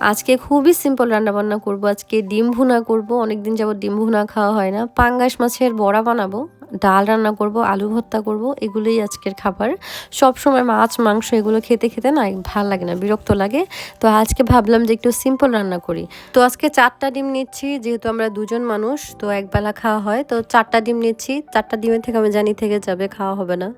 আজকে খুবই সিম্পল রান্নাবান্না করব, আজকে ডিম ভুনা করব, অনেকদিন যাবত ডিম ভুনা খাওয়া হয় না। পাঙ্গাস মাছের বড়া বানাবো। ডাল রান্না করব, আলু ভর্তা করব, এগুলোই আজকের খাবার। সব সময় মাছ, মাংস এগুলো খেতে খেতে না ভালো লাগে না, বিরক্ত লাগে। তো আজকে ভাবলাম যে একটু সিম্পল রান্না করি। তো আজকে চারটা ডিম নিচ্ছি, যেহেতু আমরা দুজন মানুষ, তো একবেলা খাওয়া হয়। তো চারটা ডিম নিচ্ছি, চারটা ডিমের থেকে আমি জানি থেকে যাবে, খাওয়া হবে না।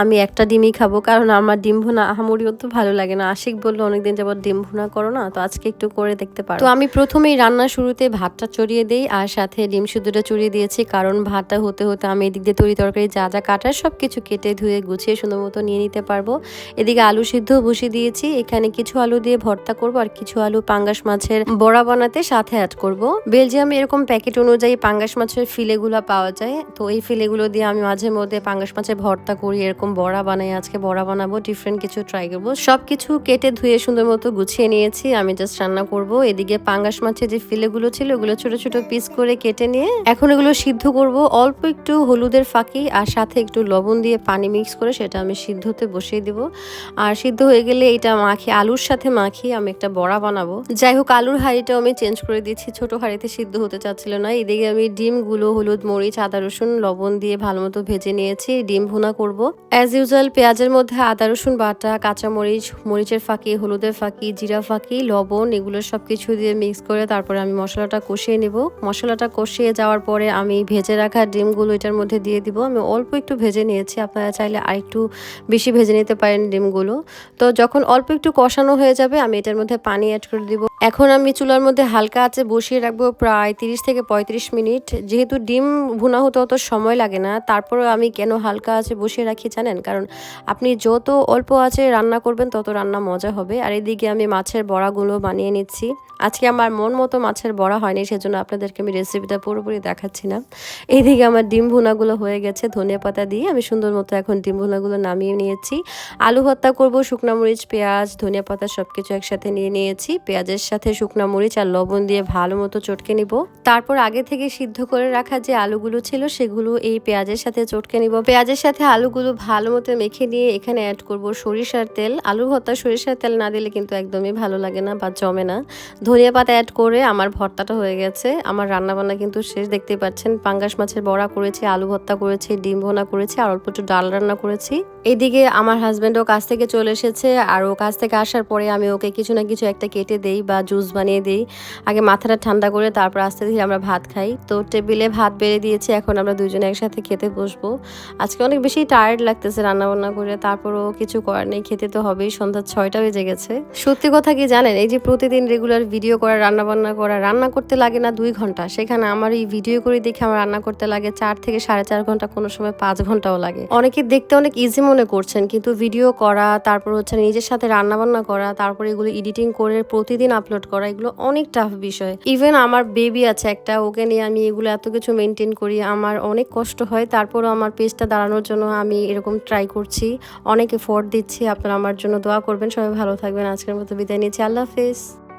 আমি একটা ডিমই খাব, কারণ আমার ডিম ভুনা আহামরিও তো ভালো লাগে না। আশিক বলল, অনেকদিন যাবত ডিম ভুনা করো না, তো আজকে একটু করে দেখতে পারো। তো আমি প্রথমেই রান্না শুরুতে ভাতটা চড়িয়ে দিই, আর সাথে ডিম শুদ্ধটা চড়িয়ে দিয়েছি, কারণ ভাতটা হতে হতে আমি এদিক দিয়ে তরি তরকারি, যা যা কাটার সব কিছু কেটে ধুয়ে গুছিয়ে সুন্দর মতো নিয়ে নিতে পারব। এদিকে আলু সিদ্ধ বসিয়ে দিয়েছি। এখানে কিছু আলু দিয়ে ভর্তা করব আর কিছু আলু পাঙ্গাস মাছের বড়া বানাতে সাথে অ্যাড করব। বেলজিয়ামে এরকম প্যাকেট অনুযায়ী পাঙ্গাস মাছের ফিলেগুলো পাওয়া যায়। তো এই ফিলেগুলো দিয়ে আমি মাঝে মধ্যে পাঙ্গাস মাছের ভর্তা করি, এরকম বড়া বানাই, আজকে বড়া বানাবো ডিফারেন্ট কিছু ট্রাই করব। সব কিছু কেটে ধুয়ে সুন্দর মতো গুছিয়ে নিয়েছি, আমি জাস্ট রান্না করব। এদিকে পাঙ্গাস মাছের যে ফিলেগুলো ছিল, ওগুলো ছোট ছোট পিস করে কেটে নিয়ে এখন এগুলো সিদ্ধ করব। অল্প একটু হলুদের ফাঁকি আর সাথে একটু লবণ দিয়ে পানি মিক্স করে সেটা আমি সিদ্ধতে বসিয়ে দিব। আর সিদ্ধ হয়ে গেলে এটা মাখি, আলুর সাথে মাখি আমি একটা বড়া বানাবো। যাই হোক, আলুর হাঁড়িটাও আমি চেঞ্জ করে দিচ্ছি। ছোট হাঁড়িতে সিদ্ধ হতে চাচ্ছিল না। এদিকে আমি ডিমগুলো, হলুদ, মরিচ, আদা, রসুন, লবণ দিয়ে ভালো মতো ভেজে নিয়েছি। ডিম ভুনা করব। অ্যাজ ইউজুয়াল পেঁয়াজের মধ্যে আদা, রসুন বাটা কাঁচা মরিচ মরিচের ফাঁকি, হলুদের ফাঁকি, জিরা ফাঁকি, লবণ এগুলো সব কিছু দিয়ে মিক্স করে তারপরে আমি মশলাটা কষিয়ে নেব। মশলাটা কষিয়ে যাওয়ার পরে আমি ভেজে রাখা ডিমগুলো এটার মধ্যে দিয়ে দিব। আমি অল্প একটু ভেজে নিয়েছি। আপনারা চাইলে আরেকটু বেশি ভেজে নিতে পারেন ডিমগুলো। তো যখন অল্প একটু কষানো হয়ে যাবে, আমি এটার মধ্যে পানি অ্যাড করে দিব। এখন আমি চুলার মধ্যে হালকা আছে বসিয়ে রাখব প্রায় তিরিশ থেকে পঁয়ত্রিশ মিনিট। যেহেতু ডিম ভুনা হতে অত সময় লাগে না তারপরে আমি কেন হালকা আছে বসিয়ে রাখি জানেন? কারণ আপনি যত অল্প আছে রান্না করবেন, তত রান্না মজা হবে। আর এদিকে আমি মাছের বড়াগুলো বানিয়ে নিচ্ছি। আজকে আমার মন মতো মাছের বড়া হয়নি, সেজন্য আপনাদেরকে আমি রেসিপিটা পুরোপুরি দেখাচ্ছি না। এইদিকে আমার ডিম ভুনাগুলো হয়ে গেছে, ধনিয়া পাতা দিয়ে আমি সুন্দর মতো এখন ডিম ভুনাগুলো নামিয়ে নিয়েছি। আলু ভর্তা করব, শুকনা মরিচ, পেঁয়াজ, ধনিয়া পাতা সব কিছু একসাথে নিয়ে নিয়েছি। পেঁয়াজের সাথে শুকনো মরিচ আর লবণ দিয়ে ভালো মতো চটকে নিব। তারপর আগে থেকে সিদ্ধ করে রাখা যে আলুগুলো ছিল, সেগুলো এই পেঁয়াজের সাথে চটকে নিব। পেঁয়াজের সাথে আলুগুলো ভালো মতো মেখে নিয়ে এখানে অ্যাড করব সরিষার তেল। আলু ভর্তা সরিষার তেল না দিলে কিন্তু একদমই ভালো লাগে না বা জমে না। ধনিয়া পাতা অ্যাড করে আমার ভর্তাটা হয়ে গেছে। আমার রান্নাবান্না কিন্তু শেষ দেখতে পাচ্ছেন। পাঙ্গাস মাছের বড়া করেছি, আলু ভর্তা করেছি, ডিম ভোনা করেছি, আর অল্প একটু ডাল রান্না করেছি। এদিকে আমার হাজব্যান্ডও কাছ থেকে চলে এসেছে, আর ও কাছ থেকে আসার পরে আমি ওকে কিছু না কিছু একটা কেটে দেই বা জুস বানিয়ে দিই। আগে মাথাটা ঠান্ডা করে তারপর আস্তে ধীরে আমরা ভাত খাই। তো টেবিলে ভাত বেড়ে দিয়েছি, এখন আমরা দুজনে একসাথে খেতে বসবো। আজকে অনেক বেশি টায়ার্ড লাগতেছে রান্নাবান্না করে, তারপরও কিছু করার নেই, খেতে তো হবেই, সন্ধ্যা ছয়টা বেজে গেছে। সত্যি কথা কি জানেন, এই যে প্রতিদিন রেগুলার ভিডিও করা, রান্নাবান্না করা, রান্না করতে লাগে না দুই ঘণ্টা। সেখানে আমার এই ভিডিও করে দেখে আমার রান্না করতে লাগে চার থেকে সাড়ে চার ঘণ্টা, কোনো সময় পাঁচ ঘন্টাও লাগে। অনেকে দেখতে অনেক ইজি মনে করছেন, কিন্তু ভিডিও করা, তারপর হচ্ছে নিজের সাথে রান্নাবান্না করা, তারপর এগুলো এডিটিং করে প্রতিদিন আপলোড করা, এগুলো অনেক টাফ বিষয়। ইভেন আমার বেবি আছে একটা, ওকে নিয়ে আমি এগুলো এত কিছু মেনটেন করি, আমার অনেক কষ্ট হয়। তারপরও আমার পেজটা দাঁড়ানোর জন্য আমি এরকম ট্রাই করছি। অনেক এফোর্ট দিচ্ছি, আপনারা আমার জন্য দোয়া করবেন। সবাই ভালো থাকবেন। আজকের মতো বিদায় নিচ্ছি। আল্লাহ হাফিজ।